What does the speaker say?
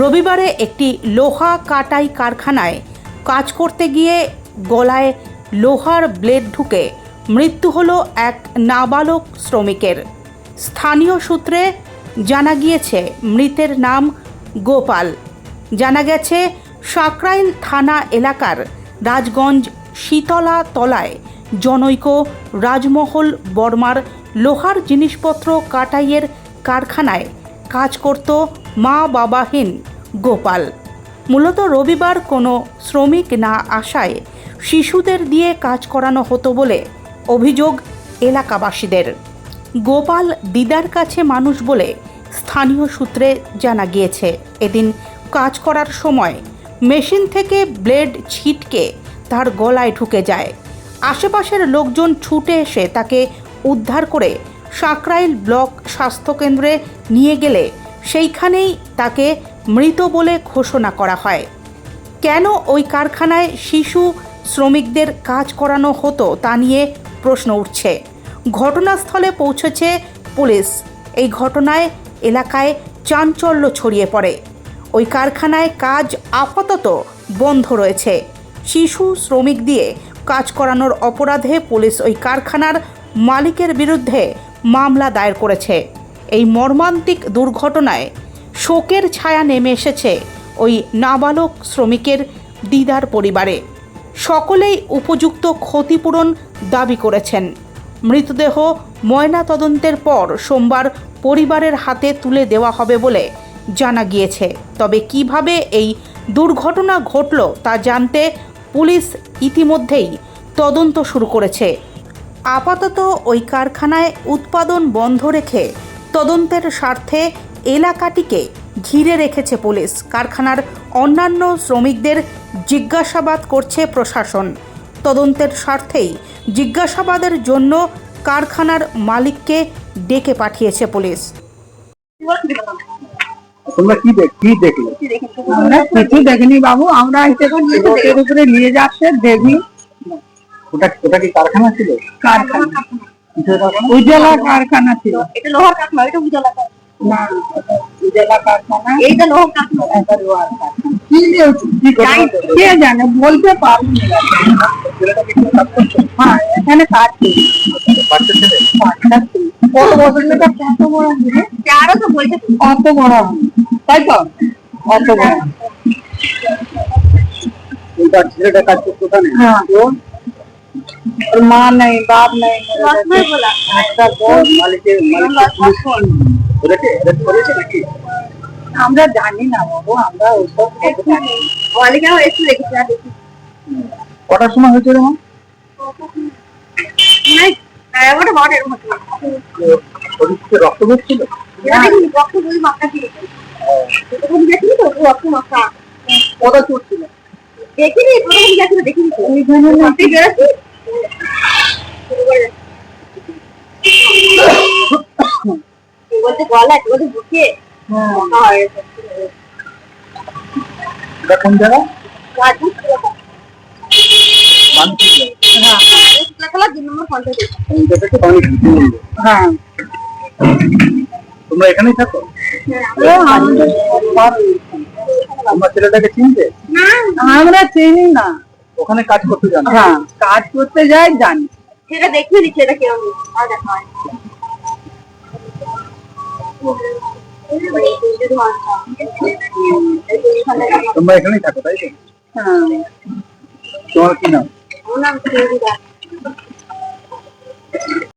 রবিবারে একটি লোহা কাটাই কারখানায় কাজ করতে গিয়ে গলায় লোহার ব্লেড ঢুকে মৃত্যু হল এক নাবালক শ্রমিকের। স্থানীয় সূত্রে জানা গিয়েছে, মৃতের নাম গোপাল। জানা গেছে, সাকরাইল থানা এলাকার রাজগঞ্জ শীতলা তলায় জনৈক রাজমহল বর্মার লোহার জিনিসপত্র কাটাইয়ের কারখানায় কাজ করত মা বাবাহীন গোপাল। মূলত রবিবার কোনো শ্রমিক না আসায় শিশুদের দিয়ে কাজ করানো হতো বলে অভিযোগ এলাকাবাসীদের। গোপাল দিদার কাছে মানুষ বলে স্থানীয় সূত্রে জানা গিয়েছে, এদিন কাজ করার সময় মেশিন থেকে ব্লেড ছিটকে তার গলায় ঢুকে যায়। আশেপাশের লোকজন ছুটে এসে তাকে উদ্ধার করে সাকরাইল ব্লক স্বাস্থ্যকেন্দ্রে নিয়ে গেলে সেইখানেই তাকে মৃত বলে ঘোষণা করা হয়। কেন ওই কারখানায় শিশু শ্রমিকদের কাজ করানো হতো তা নিয়ে প্রশ্ন উঠছে। ঘটনাস্থলে পৌঁছেছে পুলিশ। এই ঘটনায় এলাকায় চাঞ্চল্য ছড়িয়ে পড়ে। ওই কারখানায় কাজ আপাতত বন্ধ রয়েছে। শিশু শ্রমিক দিয়ে কাজ করানোর অপরাধে পুলিশ ওই কারখানার মালিকের বিরুদ্ধে মামলা দায়ের করেছে। এই মর্মান্তিক দুর্ঘটনায় শোকের ছায়া নেমে এসেছে ওই নাবালক শ্রমিকের দিদার পরিবারে। সকলেই উপযুক্ত ক্ষতিপূরণ দাবি করেছেন। মৃতদেহ ময়না তদন্তের পর সোমবার পরিবারের হাতে তুলে দেওয়া হবে বলে জানা গিয়েছে। তবে কীভাবে এই দুর্ঘটনা ঘটল তা জানতে পুলিশ ইতিমধ্যেই তদন্ত শুরু করেছে। আপাতত ওই কারখানায় উৎপাদন বন্ধ রেখে তদন্তের স্বার্থে এলাকাটিকে ঘিরে রেখেছে পুলিশ। কারখানার অন্যান্য শ্রমিকদের জিজ্ঞাসাবাদ করছে প্রশাসন। তদন্তের স্বার্থেই জিজ্ঞাসাবাদের জন্য কারখানার মালিককে ডেকে পাঠিয়েছে পুলিশ। তোমরা কি দেখ কি দেখলে? আমরা কিছু দেখিনি বাবু আমরা এসে উপরে নিয়ে যাচ্ছে দেখি। ওটা ওটা কি কারখানা ছিল কারখানা কিসের কারখানা? উজ্জ্বলা কারখানা ছিল এটা লোহার কারখানা এটা উজালা না কারখানা এইটা লোহার কারখানা এটা লোহার কারখানা। কি নিয়েছে? কি ঘটনা জানি- ঘটেছে? কে জানে বলতে পারব না। ছেলেটা কি কোনো কাজ করছে? হ্যাঁ এখানে কাজ ছিল বাচ্চা ছেলে? বাচ্চা ছিল। কত বছর মেয়েটা কত বড় হবে আরও তো বলছে কত বড় হবে তাই তো কত বড় ছেলেটা কাজ করতো? হ্যাঁ ওর মা নেই বাপ নেই একটা বোন? আমরা জানি না বাবু আমরা এসে দেখেছি দেখি কটার সময় হয়েছে রে মা? এরকম রক্ত? রক্ত দুই মাথা দিয়ে দেখিনি তো রক্ত মাথা কোথায় চোট ছিল? দেখিনি প্রথম গেছিল দেখিনি তো ওইখানে না- মাথায় বেরোচ্ছি বলতে গলা বলতে বুকে হ্যাঁ। মাথা হয়ে গেছে এটা কোন জায়গা? রাজু ছিল মানসিক জায়গা। খেলা দুই নম্বর পঞ্চায়েত এই জায়গাটাকে বাঙালি ঘুরতে বলল। হ্যাঁ। তোমরা এখানেই থাকো? তোমার ছেলেটাকে চিনতে? আমরা চিনি না। ওখানে কাজ করতে জানো? হ্যাঁ। কাজ করতে যাই জানি। সেটা দেখিয়ে দিচ্ছে এটা কেউ দেখা হয় তোমরা এখানেই থাকো তাই তো? হ্যাঁ। তোমার কি নাম? ওনার